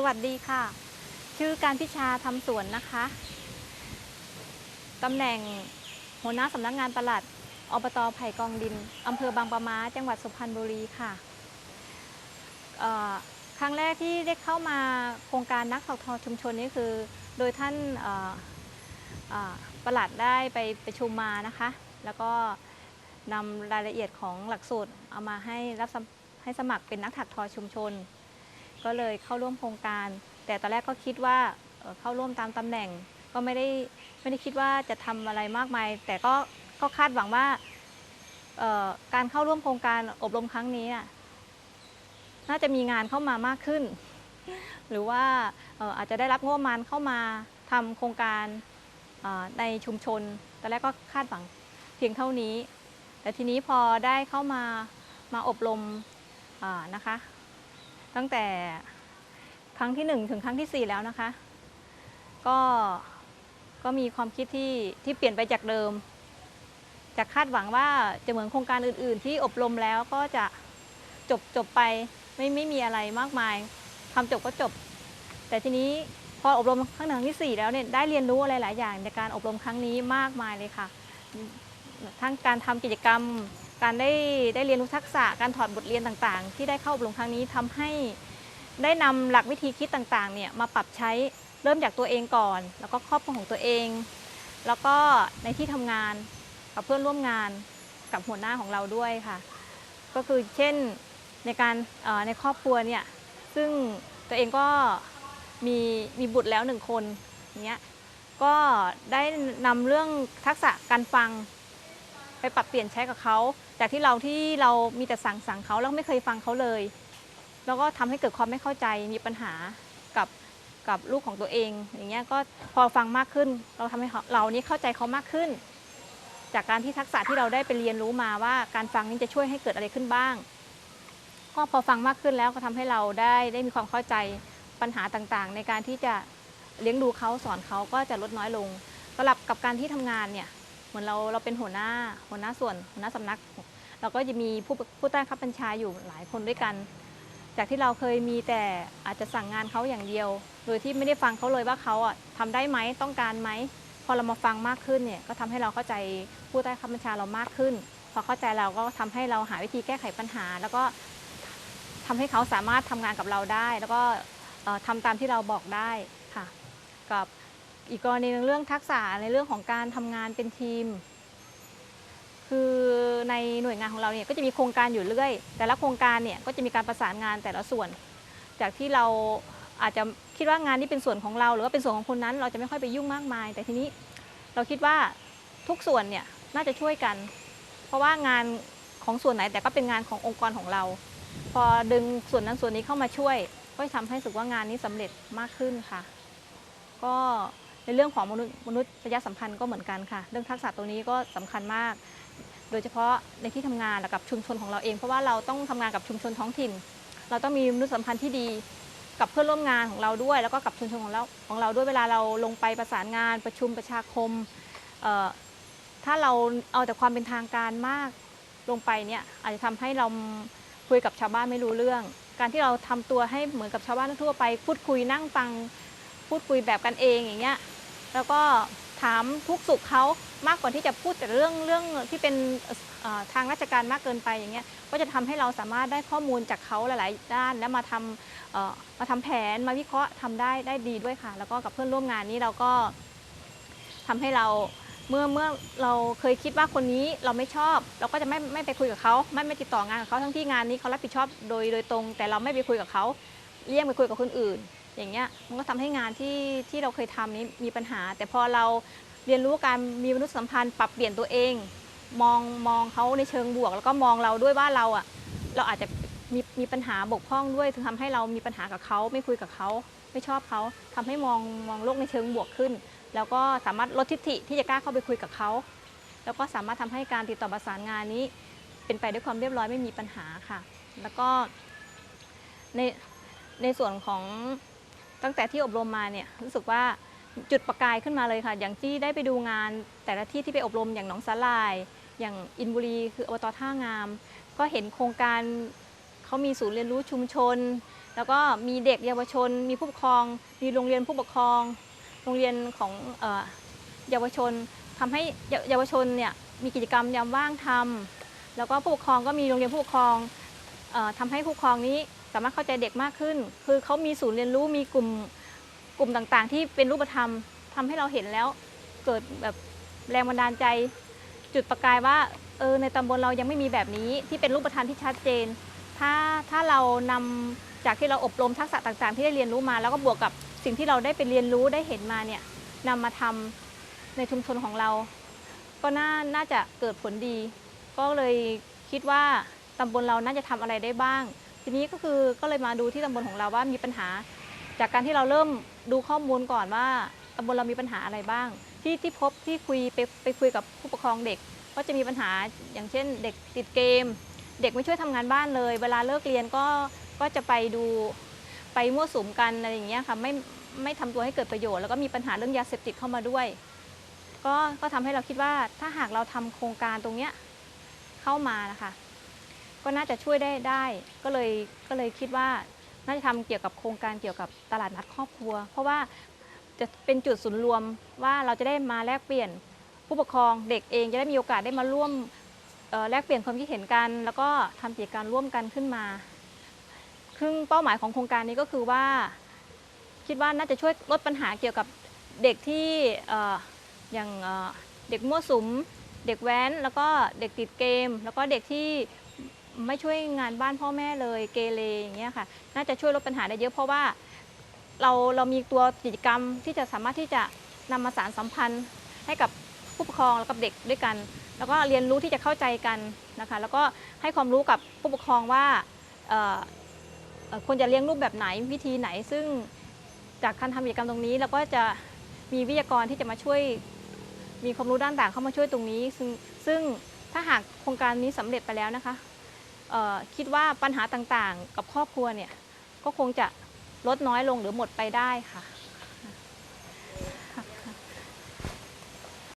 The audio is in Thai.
สวัสดีค่ะ ชื่อการพิชาทำสวนนะคะตำแหน่งหัวหน้าสำนักงานปลัดอบตไผ่กองดินอำเภอบางปะมาจังหวัดสุพรรณบุรีค่ะครั้งแรกที่ได้เข้ามาโครงการนักถักทอชุมชนนี่คือ โดยท่านเอ่อเอ่อปลัดได้ไปประชุมมานะคะ แล้วก็นำรายละเอียดของหลักสูตรเอามาให้รับให้สมัครเป็นนักถักทอชุมชน ก็เลยเข้าร่วมโครงการ แต่ตอนแรกก็คิดว่าเข้าร่วมตามตำแหน่ง ก็ไม่ได้ไม่ได้คิดว่าจะทำอะไรมากมาย แต่ก็ก็คาดหวังว่าการเข้าร่วมโครงการอบรมครั้งนี้น่าจะมีงานเข้ามามากขึ้น หรือว่าอาจจะได้รับงบประมาณเข้ามาทำโครงการในชุมชนตอนแรกก็คาดหวังเพียงเท่านี้ แต่ทีนี้พอได้เข้ามามาอบรมนะคะ ตั้งแต่ครั้งที่หนึ่งถึงครั้งที่สี่แล้วนะคะ ก็ก็มีความคิดที่ที่เปลี่ยนไปจากเดิม จากคาดหวังว่าจะเหมือนโครงการอื่น ๆ ที่อบรมแล้วก็จะจบจบไปไม่ไม่มีอะไรมากมายทำจบก็จบ แต่ทีนี้พออบรมครั้งหนึ่งที่สี่แล้วเนี่ยได้เรียนรู้อะไรหลายอย่างในการอบรมครั้งนี้มากมายเลยค่ะ ทั้งการทำกิจกรรม การได้ได้เรียนรู้ทักษะการถอดบทเรียนต่างๆ ที่ได้เข้าอบรมครั้งนี้ทำให้ได้นำหลักวิธีคิดต่างๆเนี่ยมาปรับใช้เริ่มจากตัวเองก่อน แล้วก็ครอบครัวของตัวเอง แล้วก็ในที่ทำงานกับเพื่อนร่วมงานกับหัวหน้าของเราด้วยค่ะ ก็คือเช่นในการในครอบครัวเนี่ยซึ่งตัวเองก็มีมีบุตรแล้วหนึ่งคนเงี้ยก็ได้นำเรื่องทักษะการฟัง ไปปรับเปลี่ยนใช้กับเขาจากที่เราที่เรามีแต่สั่งสั่งเขาแล้วไม่เคยฟังเขาเลย แล้วก็ทำให้เกิดความไม่เข้าใจมีปัญหากับกับลูกของตัวเอง อย่างเงี้ยก็พอฟังมากขึ้น เราทำให้เขาเรานี้เข้าใจเขามากขึ้น จากการที่ทักษะที่เราได้ไปเรียนรู้มาว่าการฟังนี้จะช่วยให้เกิดอะไรขึ้นบ้าง ก็พอฟังมากขึ้นแล้วก็ทำให้เราได้ได้มีความเข้าใจปัญหาต่างๆ ในการที่จะเลี้ยงดูเขาสอนเขาก็จะลดน้อยลงสลับกับการที่ทำงานเนี่ย เหมือนเราเราเป็นหัวหน้าหัวหน้าส่วนหัวหน้าสำนัก เราก็จะมีผู้ผู้ใต้คับบัญชาอยู่หลายคนด้วยกัน จากที่เราเคยมีแต่อาจจะสั่งงานเขาอย่างเดียว โดยที่ไม่ได้ฟังเขาเลยว่าเขาอะทำได้ไหมต้องการไหมพอเรามาฟังมากขึ้นเนี่ยก็ทำให้เราเข้าใจผู้ใต้คับบัญชาเรามากขึ้น พอเข้าใจเราก็ทำให้เราหาวิธีแก้ไขปัญหา แล้วก็ทำให้เขาสามารถทำงานกับเราได้ แล้วก็เอ่อทำตามที่เราบอกได้ค่ะกับ อีกกรณีหนึ่งเรื่องทักษะในเรื่องของการทำงานเป็นทีม คือในหน่วยงานของเราเนี่ยก็จะมีโครงการอยู่เรื่อย แต่ละโครงการเนี่ยก็จะมีการประสานงานแต่ละส่วน จากที่เราอาจจะคิดว่างานนี้เป็นส่วนของเรา หรือว่าเป็นส่วนของคนนั้น เราจะไม่ค่อยไปยุ่งมากมาย แต่ทีนี้เราคิดว่าทุกส่วนเนี่ยน่าจะช่วยกัน เพราะว่างานของส่วนไหนแต่ก็เป็นงานขององค์กรของเรา พอดึงส่วนนั้นส่วนนี้เข้ามาช่วย ก็จะทำให้รู้สึกว่างานนี้สำเร็จมากขึ้นค่ะ ก็ ในเรื่องของมนุษย์มนุษยสัมพันธ์ก็เหมือนกันค่ะ เรื่องทักษะตรงนี้ก็สำคัญมาก โดยเฉพาะในที่ทำงานกับชุมชนของเราเอง เพราะว่าเราต้องทำงานกับชุมชนท้องถิ่น เราต้องมีมนุษยสัมพันธ์ที่ดีกับเพื่อนร่วมงานของเราด้วย แล้วก็กับชุมชนของเราของเราด้วยเวลาเราลงไปประสานงานประชุมประชาคม ถ้าเราเอาแต่ความเป็นทางการมากลงไปเนี่ยอาจจะทำให้เราคุยกับชาวบ้านไม่รู้เรื่อง การที่เราทำตัวให้เหมือนกับชาวบ้านทั่วไป พูดคุยนั่งฟัง พูดคุยแบบกันเองอย่างเงี้ย แล้วก็ถามทุกสุขเขามากกว่าที่จะพูดแต่เรื่องเรื่องที่เป็นทางราชการมากเกินไปอย่างเงี้ยก็จะทำให้เราสามารถได้ข้อมูลจากเขาหลาย ๆ ด้าน แล้วมาทำมาทำแผนมาวิเคราะห์ทำได้ได้ดีด้วยค่ะ แล้วก็กับเพื่อนร่วมงานนี้เราก็ทำให้เราเมื่อเมื่อเราเคยคิดว่าคนนี้เราไม่ชอบ เราก็จะไม่ไม่ไปคุยกับเขาไม่ไม่ติดต่องานกับเขาทั้งที่งานนี้เขารับผิดชอบโดยโดยตรง แต่เราไม่ไปคุยกับเขาเลี่ยงไปคุยกับคนอื่น อย่างเงี้ยมันก็ทำให้งานที่ที่เราเคยทำนี้มีปัญหา แต่พอเราเรียนรู้การมีมนุษยสัมพันธ์ปรับเปลี่ยนตัวเอง มองมองเขาในเชิงบวก แล้วก็มองเราด้วยว่าเราอะเราอาจจะมีมีปัญหาบกพร่องด้วยถึงทำให้เรามีปัญหากับเขาไม่คุยกับเขาไม่ชอบเขาทำให้มองมองโลกในเชิงบวกขึ้น แล้วก็สามารถลดทิฐิที่จะกล้าเข้าไปคุยกับเขาแล้วก็สามารถทำให้การติดต่อประสานงานนี้ เป็นไปด้วยความเรียบร้อยไม่มีปัญหาค่ะ แล้วก็ในในส่วนของ ตั้งแต่ที่อบรมมาเนี่ยรู้สึกว่าจุดประกายขึ้นมาเลยค่ะ อย่างที่ได้ไปดูงานแต่ละที่ที่ไปอบรมอย่างหนองสาลาย อย่างอินบุรีคืออบตท่างาม ก็เห็นโครงการเขามีศูนย์เรียนรู้ชุมชน แล้วก็มีเด็กเยาวชน มีผู้ปกครอง มีโรงเรียนผู้ปกครอง โรงเรียนของเอเยาวชนทำให้เยาวชนเนี่ยมีกิจกรรมยามว่างทำแล้วก็ผู้ปกครองก็มีโรงเรียนผู้ปกครองออทำให้ผู้ปกครองนี้ สามารถเข้าใจเด็กมากขึ้น คือเขามีศูนย์เรียนรู้มีกลุ่มกลุ่มต่างๆ ที่เป็นรูปธรรมทำให้เราเห็นแล้วเกิดแบบแรงบันดาลใจ จุดประกายว่าเออในตำบลเรายังไม่มีแบบนี้ที่เป็นรูปธรรมที่ชัดเจน ถ้าถ้าเรานำจากที่เราอบรมทักษะต่างๆ ที่ได้เรียนรู้มา แล้วก็บวกกับสิ่งที่เราได้ไปเรียนรู้ได้เห็นมาเนี่ยนำมาทำในชุมชนของเรา ก็น่าน่าจะเกิดผลดี ก็เลยคิดว่าตำบลเราน่าจะทำอะไรได้บ้าง ทีนี้ก็คือก็เลยมาดูที่ตำบลของเราว่ามีปัญหา จากการที่เราเริ่มดูข้อมูลก่อนว่าตำบลเรามีปัญหาอะไรบ้าง ที่ที่พบที่คุยไปไปคุยกับผู้ปกครองเด็ก ก็จะมีปัญหาอย่างเช่น เด็กติดเกม เด็กไม่ช่วยทำงานบ้านเลย เวลาเลิกเรียนก็ก็จะไปดูไปมั่วสุมกันอะไรอย่างเงี้ยค่ะไม่ไม่ทำตัวให้เกิดประโยชน์แล้วก็มีปัญหาเรื่องยาเสพติดเข้ามาด้วย ก็ก็ทำให้เราคิดว่าถ้าหากเราทำโครงการตรงเนี้ยเข้ามานะคะ ก็น่าจะช่วยได้ได้ ก็เลยก็เลยคิดว่าน่าจะทำเกี่ยวกับโครงการเกี่ยวกับตลาดนัดครอบครัว เพราะว่าจะเป็นจุดศูนย์รวมว่าเราจะได้มาแลกเปลี่ยนผู้ปกครองเด็กเองจะได้มีโอกาสได้มาร่วมแลกเปลี่ยนความคิดเห็นกัน แล้วก็ทำกิจการร่วมกันขึ้นมาซึ่งเป้าหมายของโครงการนี้ก็คือว่า คิดว่าน่าจะช่วยลดปัญหาเกี่ยวกับเด็กที่ออย่างเด็กมั่วสุม เด็กแว้น แล้วก็เด็กติดเกม แล้วก็เด็กที่ ไม่ช่วยงานบ้านพ่อแม่เลยเกเรอย่างเงี้ยค่ะ น่าจะช่วยลดปัญหาได้เยอะเพราะว่าเราเรามีตัวกิจกรรมที่จะสามารถที่จะนำมาสารสัมพันธ์ให้กับผู้ปกครองแล้วกับเด็กด้วยกัน แล้วก็เรียนรู้ที่จะเข้าใจกันนะคะ แล้วก็ให้ความรู้กับผู้ปกครองว่าควรจะเลี้ยงลูกแบบไหนวิธีไหน ซึ่งจากการทำกิจกรรมตรงนี้เราก็จะมีวิทยากรที่จะมาช่วยมีความรู้ด้านต่างเข้ามาช่วยตรงนี้ ซึ่งซึ่งถ้าหากโครงการนี้สำเร็จไปแล้วนะคะ คิดว่าปัญหาต่างๆ กับครอบครัวเนี่ยก็คงจะลดน้อยลงหรือหมดไปได้ค่ะ